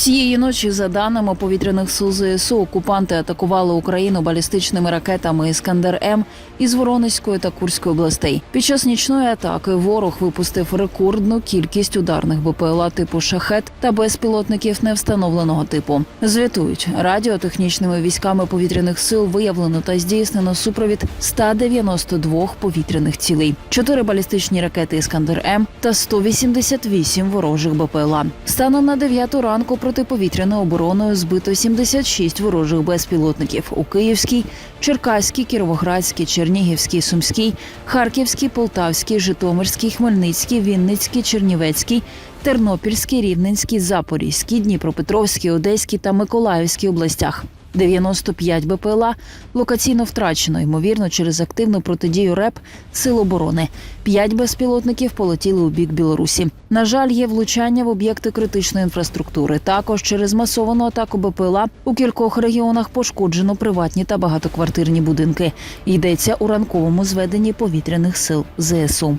Цієї ночі, за даними повітряних сил ЗСУ, окупанти атакували Україну балістичними ракетами Іскандер М із Воронезької та Курської областей. Під час нічної атаки ворог випустив рекордну кількість ударних БПЛА типу шахет та безпілотників невстановленого типу. Звітують радіотехнічними військами повітряних сил виявлено та здійснено супровід 192 повітряних цілей, 4 балістичні ракети Іскандер М та 188 ворожих БПЛА. Станом на 9 ранку протиповітряною обороною збито 76 ворожих безпілотників у Київській, Черкаській, Кіровоградській, Чернігівській, Сумській, Харківській, Полтавській, Житомирській, Хмельницькій, Вінницькій, Чернівецькій, Тернопільській, Рівненській, Запорізькій, Дніпропетровській, Одеській та Миколаївській областях. 95 БПЛА локаційно втрачено, ймовірно, через активну протидію РЕП Сил оборони. П'ять безпілотників полетіли у бік Білорусі. На жаль, є влучання в об'єкти критичної інфраструктури. Також через масовану атаку БПЛА у кількох регіонах пошкоджено приватні та багатоквартирні будинки. Йдеться у ранковому зведенні повітряних сил ЗСУ.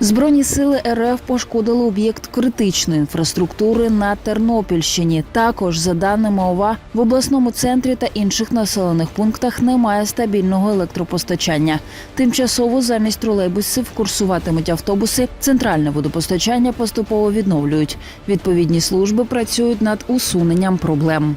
Збройні сили РФ пошкодили об'єкт критичної інфраструктури на Тернопільщині. Також, за даними ОВА, в обласному центрі та інших населених пунктах немає стабільного електропостачання. Тимчасово замість тролейбусів курсуватимуть автобуси. Центральне водопостачання поступово відновлюють. Відповідні служби працюють над усуненням проблем.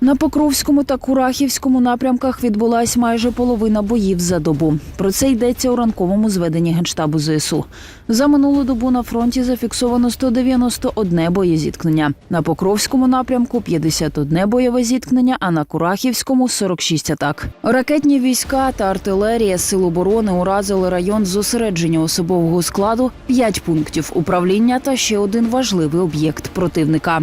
На Покровському та Курахівському напрямках відбулась майже половина боїв за добу. Про це йдеться у ранковому зведенні генштабу ЗСУ. За минулу добу на фронті зафіксовано 191 боєзіткнення. На Покровському напрямку 51 бойове зіткнення, а на Курахівському 46 атак. Ракетні війська та артилерія сил оборони уразили район зосередження особового складу, 5 пунктів управління та ще один важливий об'єкт противника.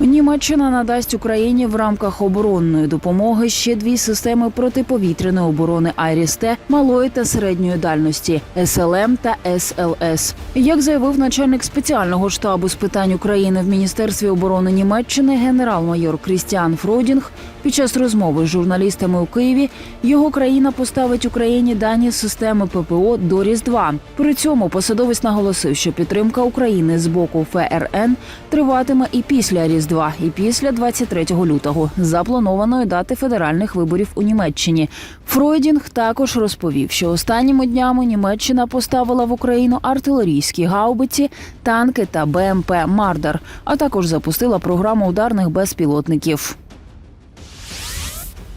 Німеччина надасть Україні в рамках оборонної допомоги ще дві системи протиповітряної оборони «Айріс-Т» малої та середньої дальності СЛМ та СЛС. Як заявив начальник спеціального штабу з питань України в міністерстві оборони Німеччини генерал-майор Крістіан Фродінг, під час розмови з журналістами у Києві його країна поставить Україні дані системи ППО до Різдва. При цьому посадовець наголосив, що підтримка України з боку ФРН триватиме і після Різдва, і після 23 лютого, запланованої дати федеральних виборів у Німеччині. Фройдінг також розповів, що останніми днями Німеччина поставила в Україну артилерійські гаубиці, танки та БМП Мардар, а також запустила програму ударних безпілотників.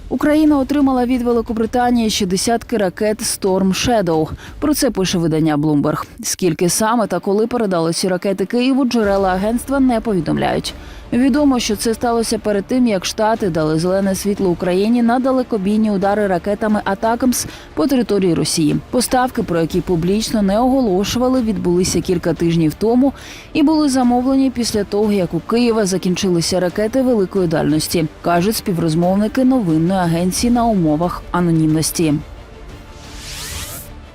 Україна отримала від Великобританії ще десятки ракет Storm Shadow. Про це пише видання Bloomberg. Скільки саме та коли передали ці ракети Києву, джерела агентства не повідомляють. Відомо, що це сталося перед тим, як Штати дали зелене світло Україні на далекобійні удари ракетами Атакамс по території Росії. Поставки, про які публічно не оголошували, відбулися кілька тижнів тому і були замовлені після того, як у Києва закінчилися ракети великої дальності, кажуть співрозмовники новинної агенції на умовах анонімності.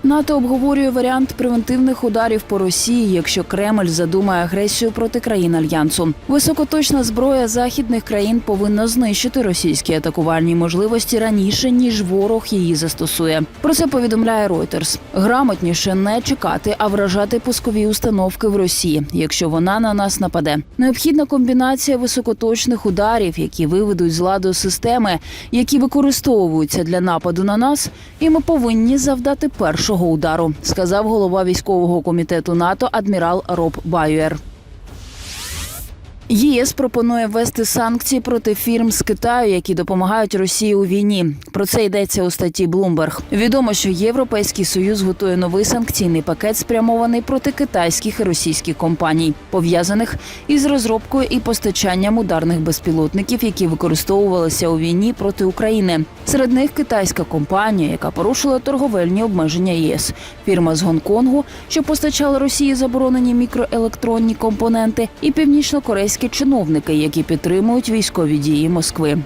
НАТО обговорює варіант превентивних ударів по Росії, якщо Кремль задумає агресію проти країн альянсу. Високоточна зброя західних країн повинна знищити російські атакувальні можливості раніше ніж ворог її застосує. Про це повідомляє Reuters. Грамотніше не чекати, а вражати пускові установки в Росії, якщо вона на нас нападе. Необхідна комбінація високоточних ударів, які виведуть з ладу системи, які використовуються для нападу на нас, і ми повинні завдати першого удару, сказав голова військового комітету НАТО адмірал Роб Баюер. ЄС пропонує ввести санкції проти фірм з Китаю, які допомагають Росії у війні. Про це йдеться у статті Bloomberg. Відомо, що Європейський союз готує новий санкційний пакет, спрямований проти китайських і російських компаній, пов'язаних із розробкою і постачанням ударних безпілотників, які використовувалися у війні проти України. Серед них китайська компанія, яка порушила торговельні обмеження ЄС, фірма з Гонконгу, що постачала Росії заборонені мікроелектронні компоненти, і північно-корейські чиновники, які підтримують військові дії Москви.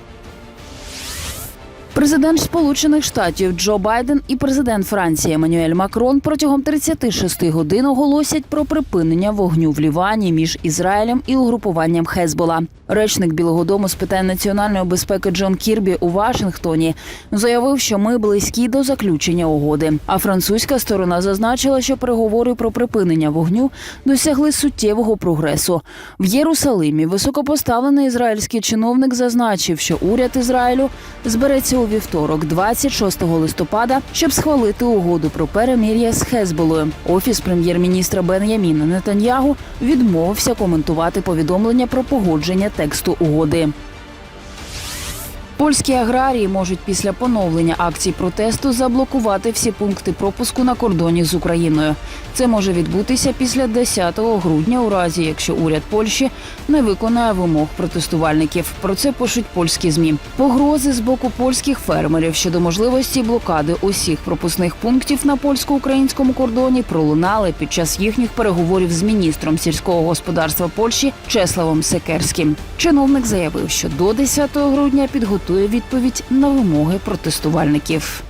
Президент Сполучених Штатів Джо Байден і президент Франції Еммануель Макрон протягом 36 годин оголосять про припинення вогню в Лівані між Ізраїлем і угрупуванням Хезбола. Речник Білого Дому з питань національної безпеки Джон Кірбі у Вашингтоні заявив, що ми близькі до заключення угоди. А французька сторона зазначила, що переговори про припинення вогню досягли суттєвого прогресу. В Єрусалимі високопоставлений ізраїльський чиновник зазначив, що уряд Ізраїлю збереться у вівторок, 26 листопада, щоб схвалити угоду про перемир'я з Хезболою. Офіс прем'єр-міністра Бен'яміна Нетаньягу відмовився коментувати повідомлення про погодження тексту угоди. Польські аграрії можуть після поновлення акцій протесту заблокувати всі пункти пропуску на кордоні з Україною. Це може відбутися після 10 грудня, у разі якщо уряд Польщі не виконає вимог протестувальників. Про це пишуть польські змі. Погрози з боку польських фермерів щодо можливості блокади усіх пропускних пунктів на польсько-українському кордоні пролунали під час їхніх переговорів з міністром сільського господарства Польщі Чеславом Секерським. Чиновник заявив, що до 10 грудня підготує відповідь на вимоги протестувальників.